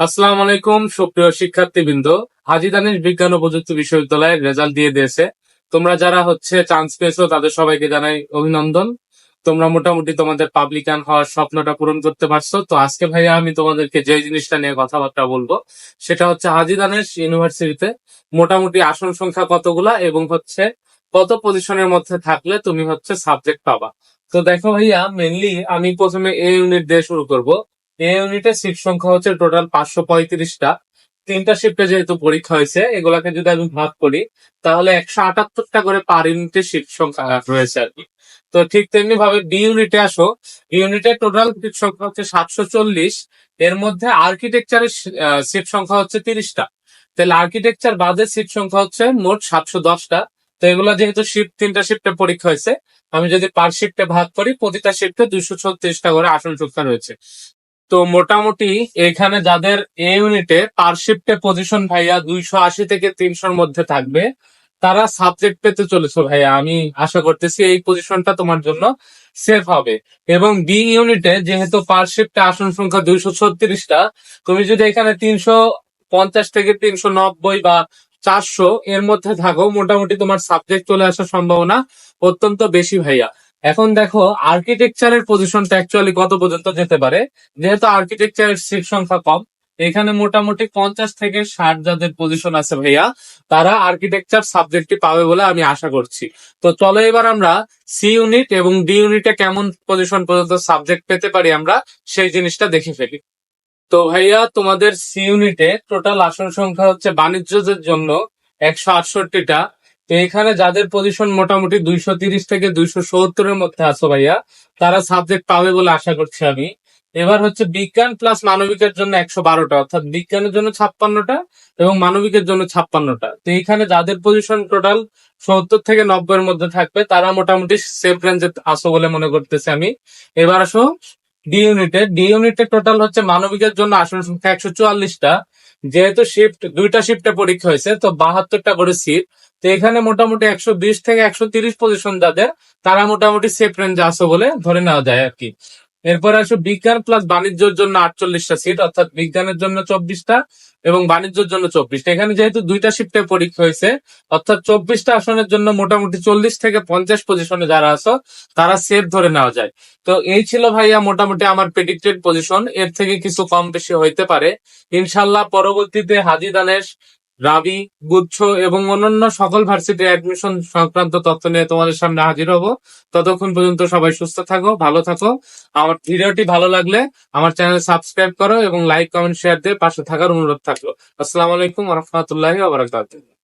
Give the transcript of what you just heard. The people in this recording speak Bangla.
আসসালামু আলাইকুম, সুপ্রিয় শিক্ষার্থীবৃন্দ। হাজি দানিশ বিজ্ঞান ও প্রযুক্তি বিশ্ববিদ্যালয়ের রেজাল্ট দিয়ে দিয়েছে। তোমরা যারা হচ্ছে চান্স পেয়েছ, তাদের সবাইকে জানাই অভিনন্দন। তোমরা মোটামুটি তোমাদের পাবলিকান হওয়ার স্বপ্নটা পূরণ করতে পারছ। তো আজকে ভাইয়া আমি তোমাদেরকে যে জিনিসটা নিয়ে কথাবার্তা বলব, সেটা হচ্ছে হাজি দানেশ ইউনিভার্সিটিতে মোটামুটি আসন সংখ্যা কতগুলা এবং হচ্ছে কত পজিশনের মধ্যে থাকলে তুমি হচ্ছে সাবজেক্ট পাবা। তো দেখো ভাইয়া মেনলি আমি প্রথমে এ ইউনিট দিয়ে শুরু করব। এ ইউনিটের সিট সংখ্যা হচ্ছে টোটাল পাঁচশো পঁয়ত্রিশটা। তিনটা শিফটে যেহেতু পরীক্ষা হয়েছে, এগুলাকে যদি আমি ভাগ করি, তাহলে একশো আটাত্তরটা করে পার ইউনিটের সিট সংখ্যা রয়েছে আর কি। তো ঠিক তেমনি ভাবে বি ইউনিটে আসো ইউনিটে টোটাল সিট সংখ্যা হচ্ছে সাতশো চল্লিশ, এর মধ্যে আর্কিটেকচারের সিট সংখ্যা হচ্ছে তিরিশটা। তাহলে আর্কিটেকচার বাদে সিট সংখ্যা হচ্ছে মোট সাতশো দশটা। তো এগুলা যেহেতু শিফট তিনটা শিফটে পরীক্ষা হয়েছে, আমি যদি পার শিফটে ভাগ করি, প্রতিটা শিফটে দুইশো ছত্রিশটা করে আসন সংখ্যা রয়েছে। তো মোটামুটি এখানে যাদের এ ইউনিটে পার শিফটে পজিশন ভাইয়া দুইশো আশি থেকে তিনশোর মধ্যে থাকবে, তারা সাবজেক্ট পেতে চলেছো ভাইয়া। আমি আশা করতেছি এই পজিশনটা তোমার জন্য সেফ হবে। এবং বি ইউনিটে যেহেতু পার শিফটে আসন সংখ্যা দুইশো ছত্রিশটা, তুমি যদি এখানে তিনশো পঞ্চাশ থেকে তিনশো নব্বই বা চারশো এর মধ্যে থাকো, মোটামুটি তোমার সাবজেক্ট চলে আসার সম্ভাবনা অত্যন্ত বেশি ভাইয়া। এখন দেখো আর্কিটেকচারের পজিশনটা অ্যাকচুয়ালি কত পর্যন্ত যেতে পারে? যেহেতু আর্কিটেকচারের সিট সংখ্যা কম, এখানে মোটামুটি পঞ্চাশ থেকে ষাট যাদের পজিশন আছে ভাইয়া, তারা আর্কিটেকচার সাবজেক্টটি পাবে বলে আমি আশা করছি। তো চলো এবার আমরা সি ইউনিট এবং ডি ইউনিটে কেমন পজিশন পর্যন্ত সাবজেক্ট পেতে পারি আমরা, সেই জিনিসটা দেখে ফেলি। তো ভাইয়া, তোমাদের সি ইউনিটে টোটাল আসন সংখ্যা হচ্ছে বাণিজ্যদের জন্য একশো আটষট্টিটা তো এখানে যাদের পজিশন মোটামুটি দুইশো তিরিশ থেকে দুইশো সত্তরের মধ্যে আছো ভাইয়া, তারা সাবজেক্ট পাবে বলে আশা করছি আমি। এবার হচ্ছে বিজ্ঞান প্লাস মানবিকের জন্য একশো বারোটা, অর্থাৎ বিজ্ঞানের জন্য ছাপ্পান্নটা এবং মানবিকের জন্য ছাপ্পান্নটা। তো এখানে যাদের পজিশন টোটাল সত্তর থেকে নব্বইয়ের মধ্যে থাকবে, তারা মোটামুটি সেফ রেঞ্জে আসো বলে মনে করতেছি আমি। এবার আসো ডি ইউনিটে ডি ইউনিটে টোটাল হচ্ছে মানবিকের জন্য আসন সংখ্যা একশো চুয়াল্লিশটা। যেহেতু শিফট দুইটা শিফটে পরীক্ষা হয়েছে, তো বাহাত্তরটা করে সিট তো এখানে মোটামুটি একশো বিশ থেকে একশো তিরিশ পজিশন যাদের, তারা মোটামুটি সেফ রেঞ্জে আসো বলে ধরে নেওয়া যায় আর কি। এরপর আসো বিজ্ঞান প্লাস বাণিজ্যের জন্য আটচল্লিশটা সিট অর্থাৎ বিজ্ঞানের জন্য চব্বিশটা এবং বাণিজ্যের জন্য চব্বিশটা। এখানে যেহেতু দুইটা শিফটে পরীক্ষা হয়েছে, অর্থাৎ চব্বিশটা আসনের জন্য মোটামুটি চল্লিশ থেকে পঞ্চাশ পজিশনে যারা আছো, তারা সেফ ধরে নেওয়া যায়। তো এই ছিল ভাইয়া মোটামুটি আমার প্রেডিক্টেড পজিশন এর থেকে কিছু কম বেশি হইতে পারে। ইনশাল্লাহ পরবর্তীতে হাজি দানেশ রাবি, গুচ্ছ এবং অন্যান্য সকল ভার্সিটি অ্যাডমিশন সংক্রান্ত তথ্য নিয়ে তোমাদের সামনে হাজির হব। ততক্ষণ পর্যন্ত সবাই সুস্থ থাকো, ভালো থাকো। আমার ভিডিওটি ভালো লাগলে আমার চ্যানেল সাবস্ক্রাইব করো এবং লাইক কমেন্ট শেয়ার দিয়ে পাশে থাকার অনুরোধ থাকল। আসসালামু আলাইকুম রহমতুল্লাহ আবরাকাতুহ